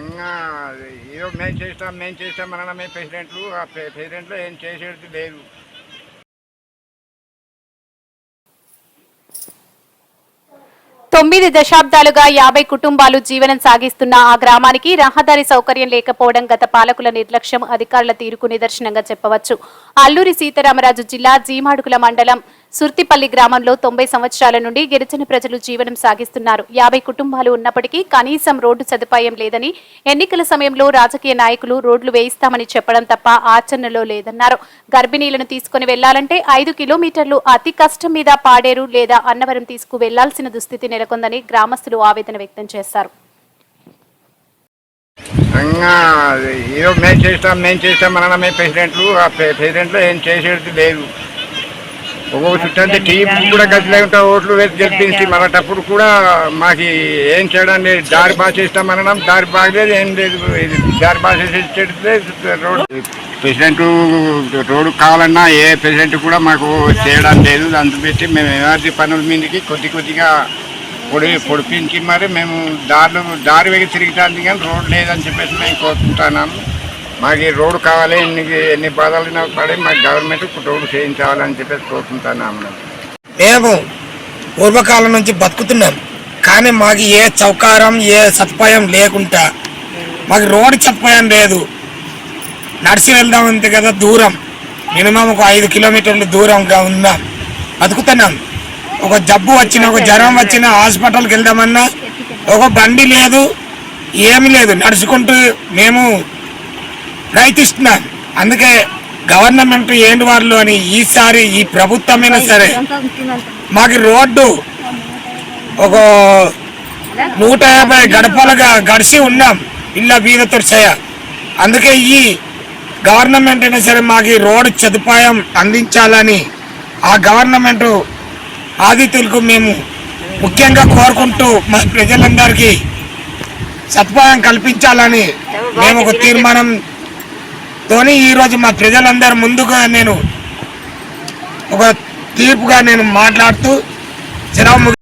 ఇంకా ఏదో మేము చేస్తాం మేము చేస్తాం అనడమే ప్రెసిడెంట్లు ఆ ప్రెసిడెంట్లో ఏం చేసేది లేదు. తొమ్మిది దశాబ్దాలుగా యాభై కుటుంబాలు జీవనం సాగిస్తున్న ఆ గ్రామానికి రహదారి సౌకర్యం లేకపోవడం గత పాలకుల నిర్లక్ష్యం అధికారుల తీరుకు నిదర్శనంగా చెప్పవచ్చు. అల్లూరి సీతారామరాజు జిల్లా జీమాడుగుల మండలం సుర్తిపల్లి గ్రామంలో తొంభై సంవత్సరాల నుండి గిరిజన ప్రజలు జీవనం సాగిస్తున్నారు. యాభై కుటుంబాలు ఉన్నప్పటికీ కనీసం రోడ్డు సదుపాయం లేదని ఎన్నికల సమయంలో రాజకీయ నాయకులు రోడ్లు వేయిస్తామని చెప్పడం తప్ప ఆచరణలో లేదన్నారు. గర్భిణీలను తీసుకుని వెళ్ళాలంటే ఐదు కిలోమీటర్లు అతి కష్టం మీద పాడేరు లేదా అన్నవరం తీసుకు వెళ్ళాల్సిన దుస్థితి నెలకొందని గ్రామస్తులు ఆవేదన వ్యక్తం చేశారు. మేము చేస్తాం మేము చేస్తాం ప్రెసిడెంట్లు ఏం చేసేది లేదు. ఒక్కొక్క చుట్టంటే టీవీ కూడా గతి లేకుండా ఓట్లు వేసి గెలిపించి మరటప్పుడు కూడా మాకు ఏం చేయడానికి దారి బాగా చేస్తామనడం దారి బాగలేదు ఏం లేదు దారి బాగా రోడ్ ప్రెసిడెంట్ రోడ్డు కావాలన్నా ఏ ప్రెసిడెంట్ కూడా మాకు చేయడం లేదు. అందుపెట్టి మేము ఎమర్జీ పనుల మీదకి కొద్ది కొద్దిగా పొడి పొడిపించి మరి మేము దారిలో దారి వేగి తిరుగుతాంది కానీ రోడ్ లేదని చెప్పేసి మేము కోరుకుంటున్నాము. మాకు ఈ రోడ్డు కావాలి ఎన్ని ఎన్ని బాధలు పడి మాకు గవర్నమెంట్ రోడ్డు చేయించాలని చెప్పేసి కోరుకుంటున్నాము మేము. పూర్వకాలం నుంచి బతుకుతున్నాం. కానీ మాకు ఏ చౌకారం ఏ సదుపాయం లేకుండా మాకు రోడ్డు సదుపాయం లేదు. నడిచి వెళ్దాం అంతే కదా దూరం. మినిమం ఒక ఐదు కిలోమీటర్లు దూరంగా ఉన్నాం. బతుకుతున్నాం. ఒక జబ్బు వచ్చిన ఒక జ్వరం వచ్చిన హాస్పిటల్కి వెళ్దామన్నా ఒక బండి లేదు ఏమీ లేదు. నడుచుకుంటూ మేము ప్రయత్నిస్తున్నారు. అందుకే గవర్నమెంట్ ఏంటి వాళ్ళు అని ఈసారి ఈ ప్రభుత్వమైనా సరే మాకు రోడ్డు ఒక నూట యాభై గడపలుగా గడిచి ఉన్నాం. ఇళ్ళ బీదతో చేయ అందుకే ఈ గవర్నమెంట్ అయినా సరే మాకు రోడ్డు సదుపాయం అందించాలని ఆ గవర్నమెంట్ ఆదిత్యులకు మేము ముఖ్యంగా కోరుకుంటూ మా ప్రజలందరికీ సదుపాయం కల్పించాలని మేము ఒక తీర్మానం తోని ఈరోజు మా ప్రజలందరి ముందుగా నేను ఒక తీర్పుగా నేను మాట్లాడుతూ సెలవు